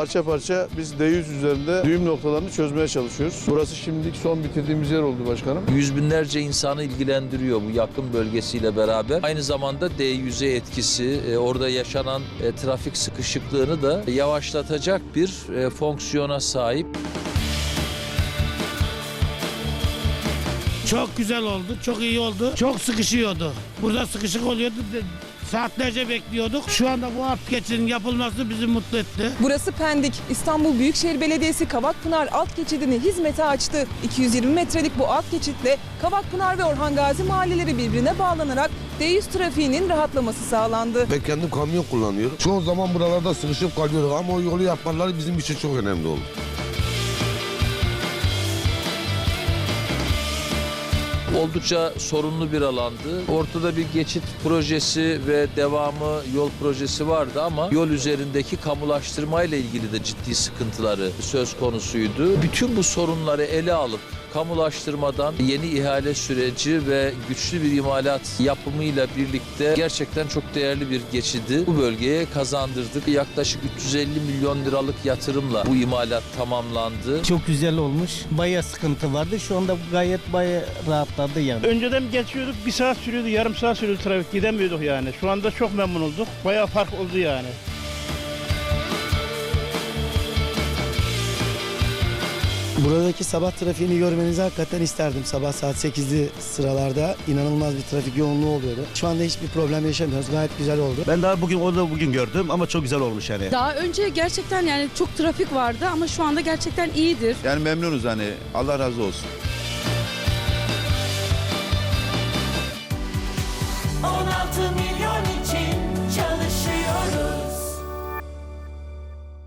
parça parça biz D100 üzerinde düğüm noktalarını çözmeye çalışıyoruz. Burası şimdilik son bitirdiğimiz yer oldu başkanım. Yüz binlerce insanı ilgilendiriyor bu yakın bölgesiyle beraber. Aynı zamanda D100'e etkisi, e, orada yaşanan e, trafik sıkışıklığını da yavaşlatacak bir e, fonksiyona sahip. Çok güzel oldu, çok iyi oldu. Çok sıkışıyordu. Burada sıkışık oluyordu. Saatlerce bekliyorduk. Şu anda bu alt geçidin yapılması bizi mutlu etti. Burası Pendik. İstanbul Büyükşehir Belediyesi Kavakpınar alt geçidini hizmete açtı. 220 metrelik bu alt geçitle Kavakpınar ve Orhan Gazi mahalleleri birbirine bağlanarak D100 trafiğinin rahatlaması sağlandı. Ben kendim kamyon kullanıyorum. Çoğu zaman buralarda sıkışıp kalıyorduk ama o yolu yapmaları bizim için çok önemli oldu. Oldukça sorunlu bir alandı. Ortada bir geçit projesi ve devamı yol projesi vardı ama yol üzerindeki kamulaştırma ile ilgili de ciddi sıkıntıları söz konusuydu. Bütün bu sorunları ele alıp kamulaştırmadan yeni ihale süreci ve güçlü bir imalat yapımıyla birlikte gerçekten çok değerli bir geçidi bu bölgeye kazandırdık. Yaklaşık 350 milyon liralık yatırımla bu imalat tamamlandı. Çok güzel olmuş. Baya sıkıntı vardı. Şu anda gayet baya rahatladı yani. Önceden geçiyorduk bir saat sürüyordu, yarım saat sürüyordu trafik gidemiyorduk yani. Şu anda çok memnun olduk. Bayağı fark oldu yani. Buradaki sabah trafiğini görmenizi hakikaten isterdim. Sabah saat 8'li sıralarda inanılmaz bir trafik yoğunluğu oluyordu. Şu anda hiçbir problem yaşamıyoruz. Gayet güzel oldu. Ben daha bugün onu bugün gördüm ama çok güzel olmuş yani. Daha önce gerçekten yani çok trafik vardı ama şu anda gerçekten iyidir. Yani memnunuz hani Allah razı olsun.